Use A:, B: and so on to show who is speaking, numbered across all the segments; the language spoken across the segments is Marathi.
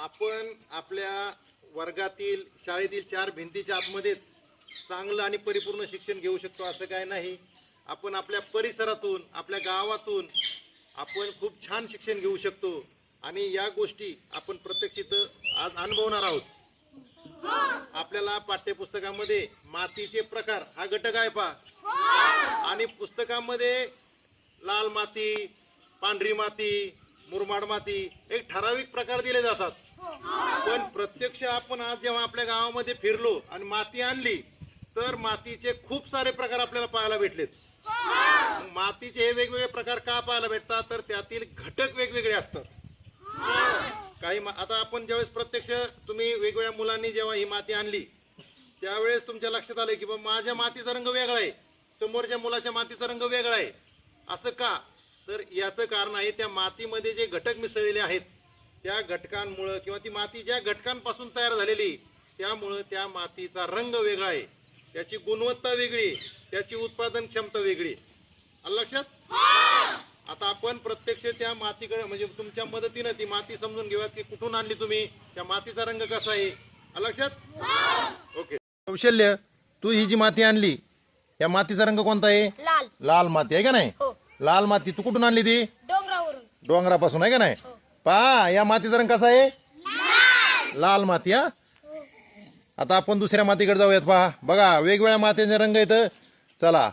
A: आपण आपल्या वर्गातील शाळेतील चार भिंतीच्या आतमध्येच चांगलं आणि परिपूर्ण शिक्षण घेऊ शकतो असं काय नाही. आपण आपल्या परिसरातून आपल्या गावातून आपण खूप छान शिक्षण घेऊ शकतो. आणि या गोष्टी आपण प्रत्यक्षित आज अनुभवणार आहोत. आपल्याला पाठ्यपुस्तकामध्ये मातीचे प्रकार हा घटक आहे पहा. आणि पुस्तकामध्ये लाल माती पांढरी माती मुरमाड माती एक ठराविक प्रकार दिले जातात. पण प्रत्यक्ष आपण आज जेव्हा आपल्या गावामध्ये फिरलो आणि माती आणली तर मातीचे खूप सारे प्रकार आपल्याला पाहायला भेटलेत. मातीचे हे वेगवेगळे प्रकार का पाहायला भेटतात? तर त्यातील घटक वेगवेगळे असतात. काही आता आपण ज्यावेळेस प्रत्यक्ष तुम्ही वेगवेगळ्या मुलांनी जेव्हा ही माती आणली त्यावेळेस तुमच्या लक्षात आलं की बाबा माझ्या मातीचा रंग वेगळा आहे. समोरच्या मुलाच्या मातीचा रंग वेगळा आहे. असं का? तर याचं कारण आहे त्या मातीमध्ये जे घटक मिसळलेले आहेत त्या घटकांमुळं किंवा ती माती ज्या घटकांपासून तयार झालेली त्यामुळं त्या मातीचा रंग वेगळा आहे. त्याची गुणवत्ता वेगळी त्याची उत्पादन क्षमता वेगळी लक्षात? आता आपण प्रत्यक्ष त्या मातीकडे म्हणजे तुमच्या मदतीनं ती माती समजून घेऊयात की कुठून आणली तुम्ही त्या मातीचा रंग कसा आहे? लक्षात? ओके. कौशल्य तू ही जी माती आणली या मातीचा रंग कोणता आहे?
B: लाल.
A: लाल माती आहे का नाही?
B: हो.
A: लाल माती तू कुठून आणली ती?
B: डोंगरावरून.
A: डोंगरापासून आहे का नाही? पहा या मातीचा रंग कसा आहे? लाल माती हा? आता आपण दुसऱ्या मातीकडे जाऊयात पहा. बघा वेगवेगळ्या मातीचे रंग येतं चला.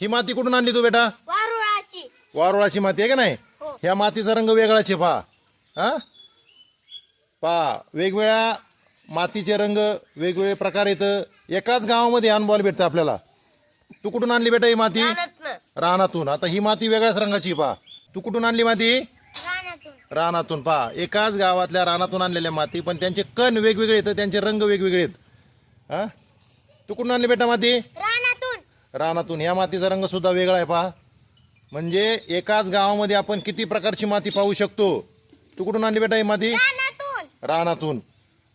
A: ही माती कुठून आणली तू बेटा?
B: वारुळाची.
A: माती आहे का नाही?
B: हो.
A: ह्या मातीचा रंग वेगळाच आहे पहा. हा? पहा वेगवेगळ्या मातीचे रंग वेगवेगळे प्रकार येतं एकाच गावामध्ये अनुभवायला भेटतं आपल्याला. तू कुठून आणली बेटा ही माती?
B: रानातनं.
A: रानातून. आता ही माती वेगळ्याच रंगाची पहा. तू कुठून आणली माती?
B: रानातून.
A: पहा एकाच गावातल्या रानातून आणलेल्या माती पण त्यांचे कण वेगवेगळे येतं त्यांचे रंग वेगवेगळे आहेत. हा? तू कुठून आणली बेटा माती?
B: रानातून.
A: रानातून. ह्या मातीचा रंग सुद्धा वेगळा आहे पहा. म्हणजे एकाच गावामध्ये आपण किती प्रकारची माती पाहू शकतो? तू कुठून आणली बेटा ही माती?
B: रानातून.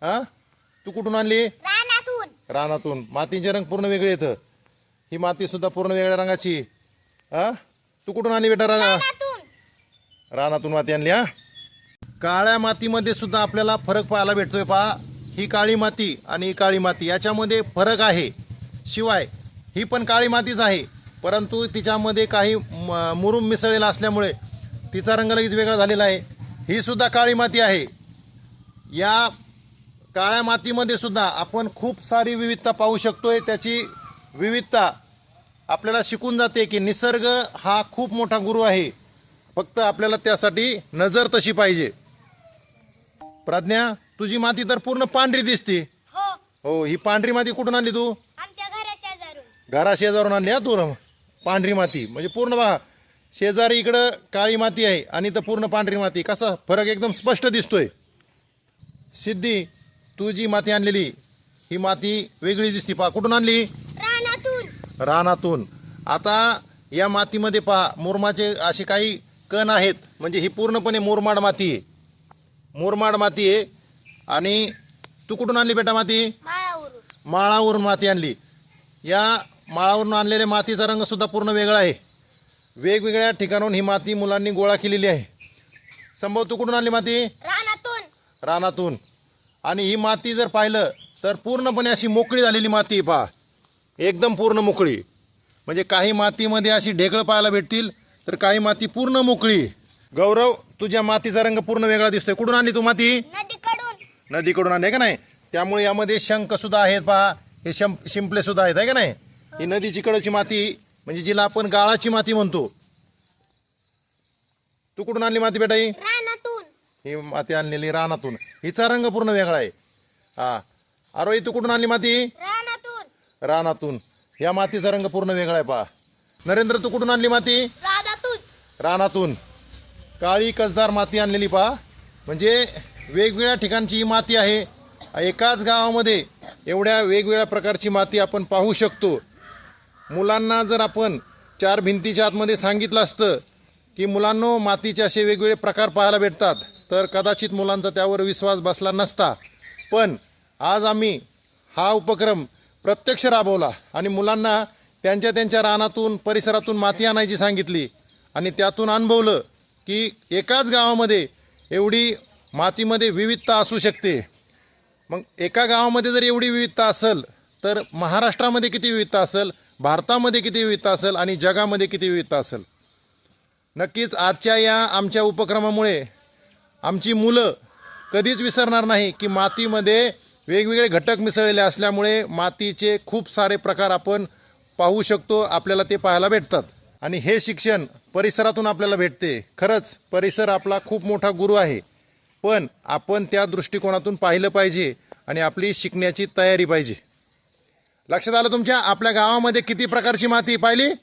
A: हा? तू कुठून आणली?
B: रानातून.
A: मातीचे रंग पूर्ण वेगळे येतं ही माती सुद्धा पूर्ण वेगळ्या रंगाची. हा? तू कुठून आणली बेटा
B: रानातून
A: माती आणली हा? काळ्या मातीमध्ये सुद्धा आपल्याला फरक पाहायला भेटतोय पहा. ही काळी माती आणि ही काळी माती याच्यामध्ये फरक आहे. शिवाय ही पण काळी मातीच आहे. परंतु तिच्यामध्ये काही म- मुरुम मिसळलेला असल्यामुळे तिचा रंग लगेच वेगळा झालेला आहे. ही सुद्धा काळी माती आहे. या काळ्या मातीमध्ये सुद्धा आपण खूप सारी विविधता पाहू शकतोय. त्याची विविधता आपल्याला शिकून जाते की निसर्ग हा खूप मोठा गुरु आहे. फक्त आपल्याला त्यासाठी नजर तशी पाहिजे. प्रज्ञा तुझी माती तर पूर्ण पांढरी दिसते.
B: हो.
A: हो ही पांढरी माती कुठून आणली तू?
B: आमच्या घरा शेजारून.
A: घरा शेजारून आणली हा तू रम. पांढरी माती. म्हणजे पूर्ण बघा शेजारी इकडं काळी माती आहे आणि इथं पूर्ण पांढरी माती. कसा फरक एकदम स्पष्ट दिसतोय. सिद्धी तू जी माती आणलेली ही माती वेगळी दिसते. पहा कुठून आणली?
B: रानातून.
A: रानातून. आता या मातीमध्ये पहा मुरमाचे असे काही कण आहेत. म्हणजे ही पूर्णपणे मुरमाड माती आहे. मुरमाड माती आहे. आणि तू कुठून आणली बेटा माती? माळावरून. माती आणली. या माळावरून आणलेल्या मातीचा रंग सुद्धा पूर्ण वेगळा आहे. वेगवेगळ्या ठिकाणाहून ही माती मुलांनी गोळा केलेली आहे. संभव तू कुठून आणली माती?
B: रानातून.
A: रानातून. आणि ही माती जर पाहिलं तर पूर्णपणे अशी मोकळी झालेली माती आहे पहा. एकदम पूर्ण मोकळी. म्हणजे काही मातीमध्ये अशी ढेकळं पाहायला भेटतील तर काही माती पूर्ण मोकळी. गौरव तुझ्या मातीचा रंग पूर्ण वेगळा दिसतोय. कुठून आणली तू माती?
B: नदीकडून.
A: नदीकडून आणली आहे का नाही? त्यामुळे यामध्ये शंख सुद्धा आहेत पहा. हे शं शिंपले सुद्धा आहेत आहे का नाही? ही नदीची कडची माती म्हणजे जिला आपण गाळाची माती म्हणतो. तू कुठून आणली माती बेटा ही
B: रानातून.
A: ही माती आणलेली रानातून. हिचा रंग पूर्ण वेगळा आहे. हा. अरे तू कुठून आणली माती?
B: रानातून.
A: रानातून. या मातीचा रंग पूर्ण वेगळा आहे पहा. नरेंद्र तू कुठून आणली माती?
B: रानातून.
A: रानातून. काळी कसदार माती आणलेली पहा. म्हणजे वेगवेगळ्या ठिकाणची ही माती आहे. एकाच गावामध्ये एवढ्या वेगवेगळ्या प्रकारची माती आपण पाहू शकतो. मुलांना जर आपण चार भिंतीच्या आतमध्ये सांगितलं असतं की मुलांनो मातीचे असे वेगवेगळे प्रकार पाहायला भेटतात. तर कदाचित मुलांचा त्यावर विश्वास बसला नसता. पण आज आम्ही हा उपक्रम प्रत्यक्ष राबवला आणि मुलांना त्यांच्या त्यांच्या रानातून परिसरातून माती आणायची सांगितली आणि त्यातून अनुभवलं की एकाच गावामध्ये एवढी मातीमध्ये विविधता असू शकते. मग एका गावामध्ये जर एवढी विविधता असेल तर महाराष्ट्रामध्ये किती विविधता असेल भारतामध्ये किती विविधता असेल आणि जगामध्ये किती विविधता असेल? नक्कीच आजच्या या आमच्या उपक्रमामुळे आमची मुलं कधीच विसरणार नाही की मातीमध्ये वेगवेगळे घटक मिसळलेले असल्यामुळे मातीचे खूप सारे प्रकार आपण पाहू शकतो आपल्याला ते पाहायला भेटतात. आणि हे शिक्षण परिसरातून आपल्याला भेटते. खरंच परिसर आपला खूप मोठा गुरु आहे. पण आपण त्या दृष्टिकोनातून पाहिलं पाहिजे आणि आपली शिकण्याची तयारी पाहिजे. लक्षात आलं तुमच्या? आपल्या गावामध्ये किती प्रकारची माती पाहिली?